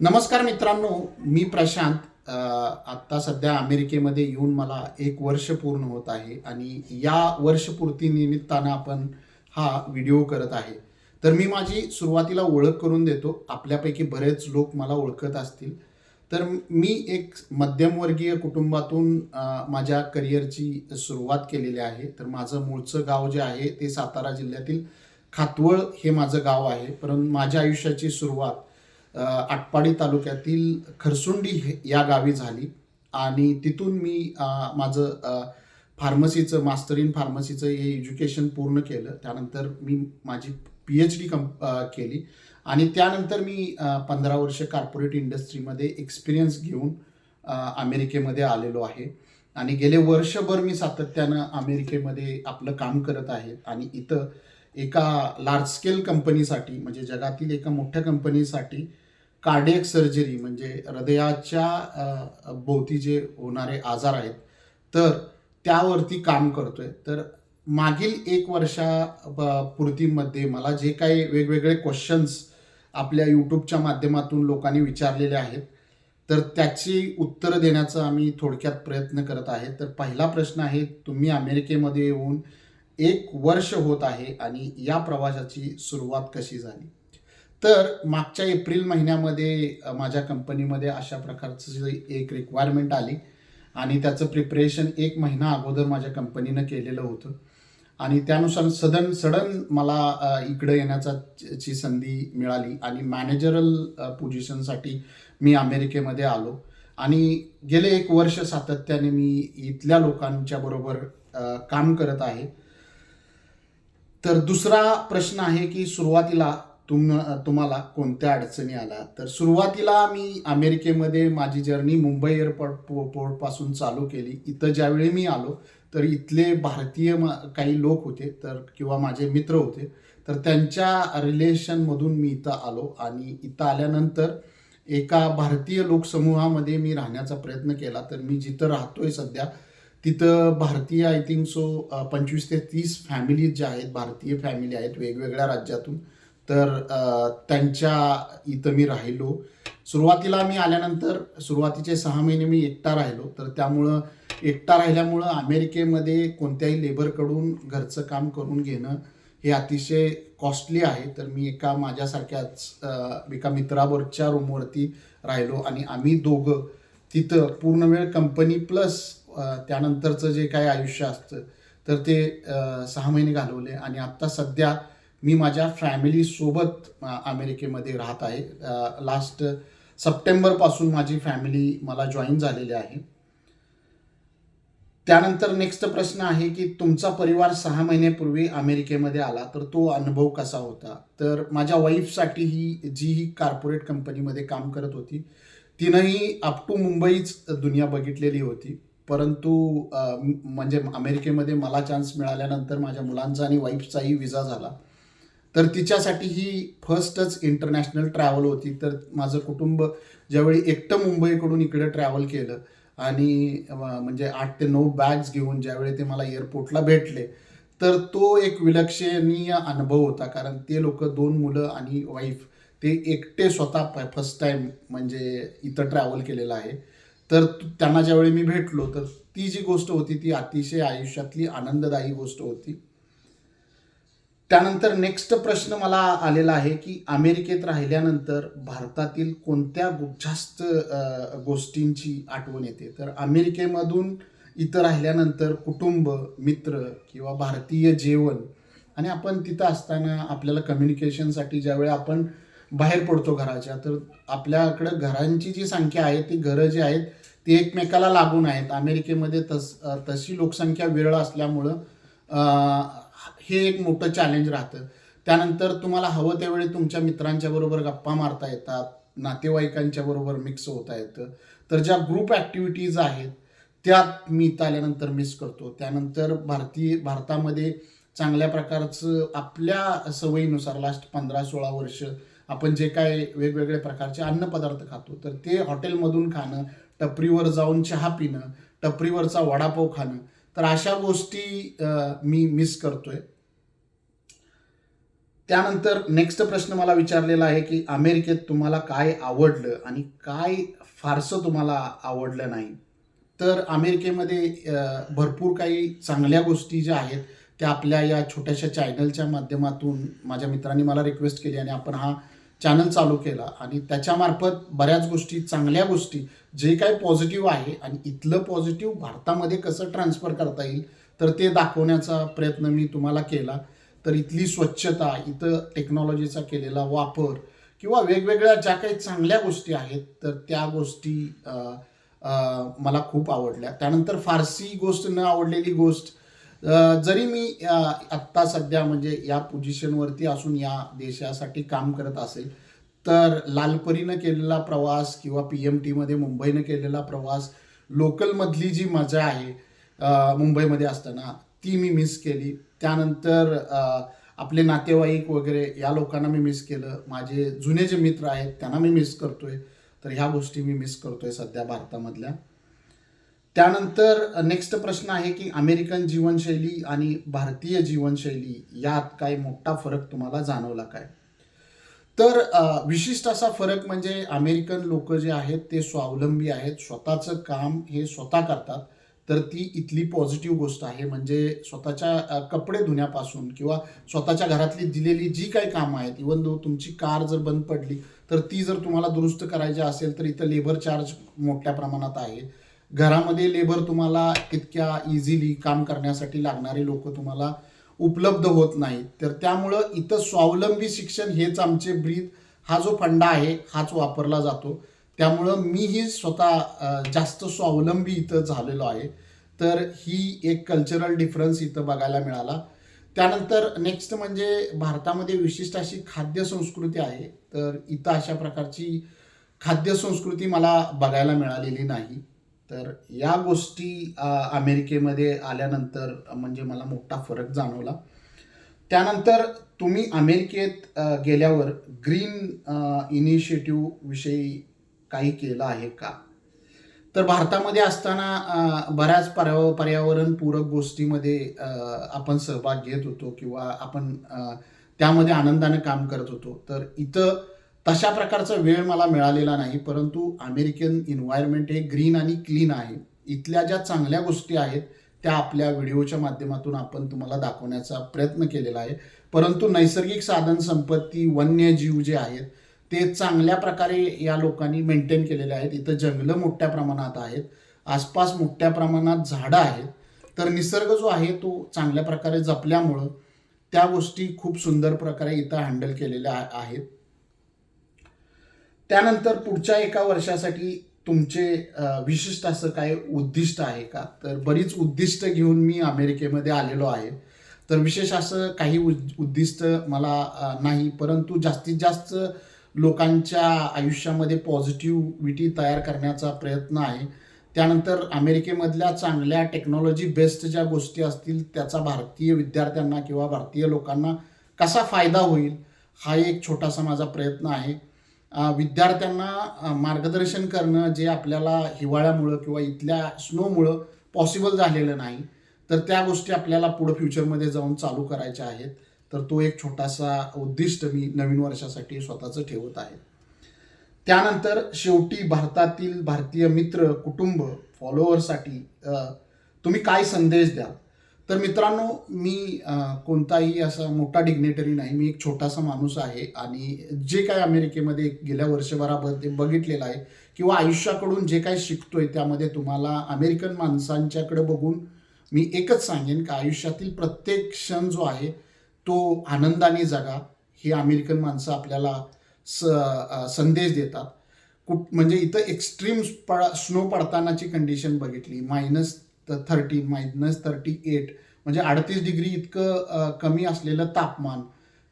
नमस्कार मित्रांनो मी प्रशांत. आत्ता सध्या अमेरिकेमध्ये येऊन मला एक वर्ष पूर्ण होत आहे आणि या वर्षपूर्ती निमित्तानं आपण हा व्हिडिओ करत आहे. तर मी माझी सुरुवातीला ओळख करून देतो. आपल्यापैकी बरेच लोक मला ओळखत असतील. तर मी एक मध्यमवर्गीय कुटुंबातून माझ्या करिअरची सुरुवात केलेली आहे. तर माझं मूळचं गाव जे आहे ते सातारा जिल्ह्यातील खातवळ हे माझं गाव आहे. परंतु माझ्या आयुष्याची सुरुवात आटपाडी तालुक्यातील खरसुंडी हे- या गावी झाली. आणि तिथून मी माझं फार्मसीचं मास्टर इन फार्मसीचं हे एज्युकेशन पूर्ण केलं. त्यानंतर मी माझी पी एच डी कम केली. आणि त्यानंतर मी पंधरा वर्ष कॉर्पोरेट इंडस्ट्रीमध्ये एक्सपिरियन्स घेऊन अमेरिकेमध्ये आलेलो आहे. आणि गेले वर्षभर मी सातत्यानं अमेरिकेमध्ये आपलं काम करत आहे. आणि इथं एका लार्ज स्केल कंपनीसाठी म्हणजे जगातील एका मोठ्या कंपनीसाठी कार्डियक सर्जरी म्हणजे हृदयाच्या भोवती जे होणारे आजार आहेत तर त्यावरती काम करतोय. तर मागील एक वर्षा ब- पूर्तीमध्ये मला जे काही वेगवेगळे क्वेश्चन्स आपल्या यूट्यूबच्या माध्यमातून लोकांनी विचारलेले आहेत तर त्याची उत्तरं देण्याचा आम्ही थोडक्यात प्रयत्न करत आहे. तर पहिला प्रश्न आहे तुम्ही अमेरिकेमध्ये येऊन एक वर्ष होत आहे आणि या प्रवासाची सुरुवात कशी झाली? तर मागच्या एप्रिल महिन्यामध्ये माझ्या कंपनीमध्ये अशा प्रकारचं एक रिक्वायरमेंट आली. आणि त्याचं प्रिपरेशन एक महिना अगोदर माझ्या कंपनीनं केलेलं होतं. आणि त्यानुसार सदन सडन मला इकडं येण्याचा ची संधी मिळाली. आणि मॅनेजरल पोझिशनसाठी मी अमेरिकेमध्ये आलो. आणि गेले एक वर्ष सातत्याने मी इथल्या लोकांच्या बरोबर काम करत आहे. तर दुसरा प्रश्न आहे की सुरुवातीला तुम तुम्हाला कोणत्या अडचणी आल्या? तर सुरुवातीला मी अमेरिकेमध्ये माझी जर्नी मुंबई एअरपोर्ट पो- पोर्टपासून चालू केली. इथं ज्यावेळी मी आलो तर इथले भारतीय काही लोक होते तर किंवा माझे मित्र होते तर त्यांच्या रिलेशनमधून मी इथं आलो आणि इथं आल्यानंतर एका भारतीय लोकसमूहामध्ये मी राहण्याचा प्रयत्न केला. तर मी जिथं राहतोय सध्या तिथं भारतीय आय थिंक सो पंचवीस ते तीस फॅमिलीज ज्या आहेत भारतीय फॅमिली आहेत वेगवेगळ्या राज्यातून. तर त्यांच्या इथं मी राहिलो. सुरुवातीला मी आल्यानंतर सुरुवातीचे सहा महिने मी एकटा राहिलो. तर त्यामुळं एकटा राहिल्यामुळं अमेरिकेमध्ये कोणत्याही लेबरकडून घरचं काम करून घेणं हे अतिशय कॉस्टली आहे. तर मी एका माझ्यासारख्याच एका मित्रावरच्या रूमवरती राहिलो आणि आम्ही दोघं तिथं पूर्ण वेळ कंपनी प्लस त्यानंतरचं जे काही आयुष्य असतं तर ते सहा महिने घालवले. आणि आत्ता सध्या मी माझ्या फॅमिलीसोबत अमेरिकेमध्ये राहत आहे. लास्ट सप्टेंबरपासून माझी फॅमिली मला जॉईन झालेली आहे. त्यानंतर नेक्स्ट प्रश्न आहे की तुमचा परिवार सहा महिन्यापूर्वी अमेरिकेमध्ये आला तर तो अनुभव कसा होता? तर माझ्या वाईफसाठी ही जी ही कार्पोरेट कंपनीमध्ये काम करत होती तिनंही अप टू मुंबईच दुनिया बघितलेली होती. परंतु म्हणजे अमेरिकेमध्ये मला चान्स मिळाल्यानंतर माझ्या मुलांचा आणि वाईफचाही विजा झाला. तर तिच्यासाठी ही फर्स्टच इंटरनॅशनल ट्रॅव्हल होती. तर माझं कुटुंब ज्यावेळी एकटं मुंबईकडून इकडे ट्रॅव्हल केलं आणि म्हणजे आठ ते नऊ बॅग्स घेऊन ज्यावेळी ते मला एअरपोर्टला भेटले तर तो एक विलक्षणीय अनुभव होता. कारण ते लोक दोन मुलं आणि वाईफ ते एकटे स्वतः फर्स्ट टाइम म्हणजे इथं ट्रॅव्हल केलेलं आहे. तर त्यांना ज्यावेळी मी भेटलो तर ती जी गोष्ट होती ती अतिशय आयुष्यातली आनंददायी गोष्ट होती. त्यानंतर नेक्स्ट प्रश्न मला आलेला आहे की अमेरिकेत राहिल्यानंतर भारतातील कोणत्या जास्त गोष्टींची आठवण येते? तर अमेरिकेमधून इथं राहिल्यानंतर कुटुंब मित्र किंवा भारतीय जेवण आणि आपण तिथं असताना आपल्याला कम्युनिकेशनसाठी ज्यावेळी आपण बाहेर पडतो घराच्या तर आपल्याकडं घरांची जी संख्या आहे ती घरं जी आहेत ती एकमेकाला लागून आहेत. अमेरिकेमध्ये तस तशी लोकसंख्या विरळ असल्यामुळं हे एक मोठं चॅलेंज राहतं. त्यानंतर तुम्हाला हवं त्यावेळी तुमच्या मित्रांच्या बरोबर गप्पा मारता येतात नातेवाईकांच्या बरोबर मिक्स होता येतं. तर ज्या ग्रुप ॲक्टिव्हिटीज आहेत त्या मी इथं आल्यानंतर मिस करतो. त्यानंतर भारतीय भारतामध्ये चांगल्या प्रकारचं आपल्या सवयीनुसार लास्ट पंधरा सोळा वर्ष आपण जे काय वेगवेगळे प्रकारचे अन्नपदार्थ खातो तर ते हॉटेलमधून खाणं टपरीवर जाऊन चहा पिणं टपरीवरचा वडापाव खाणं तर अशा गोष्टी मी मिस करतोय. त्यानंतर नेक्स्ट प्रश्न मला विचारलेला आहे की अमेरिकेत तुम्हाला काय आवडलं आणि काय फारसं तुम्हाला आवडलं नाही? तर अमेरिकेमध्ये भरपूर काही चांगल्या गोष्टी ज्या आहेत त्या आपल्या या छोट्याशा चॅनलच्या माध्यमातून माझ्या मित्रांनी मला रिक्वेस्ट केली आणि आपण हा चॅनल चालू केला आणि त्याच्यामार्फत बऱ्याच गोष्टी चांगल्या गोष्टी जे काही पॉझिटिव्ह आहे आणि इथलं पॉझिटिव्ह भारतामध्ये कसं ट्रान्सफर करता येईल तर ते दाखवण्याचा प्रयत्न मी तुम्हाला केला. तर इथली स्वच्छता इथं टेक्नॉलॉजीचा केलेला वापर किंवा वेगवेगळ्या ज्या काही चांगल्या गोष्टी आहेत तर त्या गोष्टी मला खूप आवडल्या. त्यानंतर फारसी गोष्ट न आवडलेली गोष्ट जरी मी आत्ता सध्या म्हणजे या पोझिशनवरती असून या देशासाठी काम करत असेल तर लालपरीनं केलेला प्रवास किंवा पी एम टीमध्ये मुंबईनं केलेला प्रवास लोकलमधली जी मजा आहे मुंबईमध्ये असताना ती मी मिस केली. त्यानंतर आपले नातेवाईक वगैरे या लोकांना मी मिस केलं. माझे जुने जे मित्र आहेत त्यांना मी मिस करतोय. तर ह्या गोष्टी मी मिस करतोय सध्या भारतामधल्या. त्यानंतर नेक्स्ट प्रश्न आहे की अमेरिकन जीवनशैली आणि भारतीय जीवनशैली यात काय मोठा फरक तुम्हाला जाणवला काय? तर विशिष्ट असा फरक म्हणजे अमेरिकन लोक जे आहेत ते स्वावलंबी आहेत स्वतःचं काम हे स्वतः करतात. तर ती इथली पॉझिटिव्ह गोष्ट आहे म्हणजे स्वतःच्या कपडे धुण्यापासून किंवा स्वतःच्या घरातली दिलेली जी काही कामं आहेत इवन दो तुमची कार जर बंद पडली तर ती जर तुम्हाला दुरुस्त करायची असेल तर इथं लेबर चार्ज मोठ्या प्रमाणात आहे. घरामध्ये लेबर तुम्हाला कितक्या इझिली काम करण्यासाठी लागणारे लोक तुम्हाला उपलब्ध होत नाहीत. तर त्यामुळं इथं स्वावलंबी शिक्षण हेच आमचे ब्रीद हा जो फंडा आहे हाच वापरला जातो. त्यामुळं मीही स्वतः जास्त स्वावलंबी इथं झालेलो आहे. तर ही एक कल्चरल डिफरन्स इथं बघायला मिळाला. त्यानंतर नेक्स्ट म्हणजे भारतामध्ये विशिष्ट अशी खाद्य संस्कृती आहे. तर इथं अशा प्रकारची खाद्य संस्कृती मला बघायला मिळालेली नाही. तर या गोष्टी अमेरिकेमध्ये आल्यानंतर म्हणजे मला मोठा फरक जाणवला. त्यानंतर तुम्ही अमेरिकेत गेल्यावर ग्रीन इनिशिएटिव्ह विषयी काही केलं आहे का? तर भारतामध्ये असताना बऱ्याच पर्याव पर्यावरणपूरक गोष्टीमध्ये आपण सहभाग घेत होतो किंवा आपण त्यामध्ये आनंदाने काम करत होतो. तर इथं तशा प्रकारचा वेळ मला मिळालेला नाही परंतु अमेरिकन इन्व्हायरमेंट हे ग्रीन आणि क्लीन आहे. इथल्या ज्या चांगल्या गोष्टी आहेत त्या आपल्या व्हिडिओच्या माध्यमातून आपण तुम्हाला दाखवण्याचा प्रयत्न केलेला आहे. परंतु नैसर्गिक साधन संपत्ती वन्यजीव जे आहेत ते चांगल्या प्रकारे या लोकांनी मेंटेन केलेले आहेत. इथं जंगलं मोठ्या प्रमाणात आहेत आसपास मोठ्या प्रमाणात झाडं आहेत. तर निसर्ग जो आहे तो चांगल्या प्रकारे जपल्यामुळं त्या गोष्टी खूप सुंदर प्रकारे इथं हँडल केलेल्या आहेत. त्यानंतर पुढच्या एका वर्षासाठी तुमचे विशिष्ट असं काय उद्दिष्ट आहे का? तर बरीच उद्दिष्ट घेऊन मी अमेरिकेमध्ये आलेलो आहे. तर विशेष असं काही उद- उद्दिष्ट मला नाही. परंतु जास्तीत जास्त लोकांच्या आयुष्यामध्ये पॉझिटिव्हिटी तयार करण्याचा प्रयत्न आहे. त्यानंतर अमेरिकेमधल्या चांगल्या टेक्नॉलॉजी बेस्ड ज्या गोष्टी असतील त्याचा भारतीय विद्यार्थ्यांना किंवा भारतीय लोकांना कसा फायदा होईल हा एक छोटासा माझा प्रयत्न आहे. विद्यार्थ्यांना मार्गदर्शन करणं जे आपल्याला हिवाळ्यामुळं किंवा इथल्या स्नोमुळं पॉसिबल झालेलं नाही तर त्या गोष्टी आपल्याला पुढं फ्युचरमध्ये जाऊन चालू करायच्या आहेत. तर तो एक छोटासा उद्दिष्ट मी नवीन वर्षासाठी स्वतःचं ठेवत आहे. त्यानंतर शेवटी भारतातील भारतीय मित्र कुटुंब फॉलोअरसाठी तुम्ही काय संदेश द्याल? तर मित्रांनो मी कोणताही असा मोठा डिग्नेटरी नाही. मी एक छोटासा माणूस आहे आणि जे काय अमेरिकेमध्ये गेल्या वर्षभरामध्ये बघितलेलं आहे किंवा आयुष्याकडून जे काही शिकतोय त्यामध्ये तुम्हाला अमेरिकन माणसांच्याकडे बघून मी एकच सांगेन का आयुष्यातील प्रत्येक क्षण जो आहे तो आनंदाने जगा. ही अमेरिकन माणसं आपल्याला स संदेश देतात. कुठ म्हणजे इथं एक्स्ट्रीम पड स्नो पडतानाची कंडिशन बघितली. Minus thirty minus thirty eight म्हणजे अडतीस डिग्री इतकं कमी असलेलं तापमान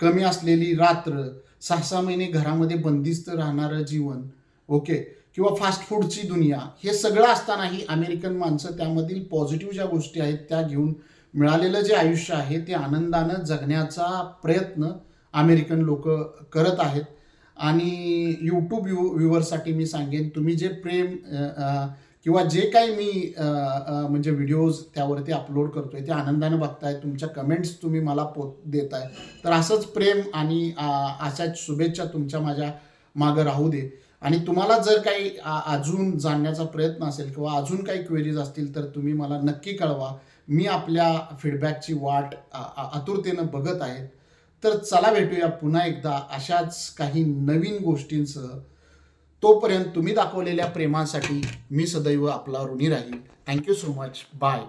कमी असलेली रात्र सहा सहा महिने घरामध्ये बंदिस्त राहणारं जीवन ओके किंवा फास्ट फूडची दुनिया हे सगळं असतानाही अमेरिकन माणसं त्यामधील पॉझिटिव्ह ज्या गोष्टी आहेत त्या घेऊन मिळालेलं जे आयुष्य आहे ते आनंदानं जगण्याचा प्रयत्न अमेरिकन लोक करत आहेत. आणि यूट्यूब व्यू व्ह्युअरसाठी मी सांगेन तुम्ही जे प्रेम किंवा जे काही मी म्हणजे व्हिडिओज त्यावरती अपलोड करतोय ते आनंदाने बघताय तुमच्या कमेंट्स तुम्ही मला पो देताय तर असंच प्रेम आणि अशाच शुभेच्छा तुमच्या माझ्या मागं राहू दे. आणि तुम्हाला जर काही अजून जाणण्याचा प्रयत्न असेल किंवा अजून काही क्वेरीज असतील तर तुम्ही मला नक्की कळवा. मी आपल्या फीडबॅकची वाट आतुरतेनं बघत आहे तर चला भेटूया पुन्हा एकदा अशाच काही नवीन गोष्टींसह. तोपर्यंत तुम्ही दाखवलेल्या प्रेमासाठी मी सदैव आपला ऋणी राहील. Thank you so much bye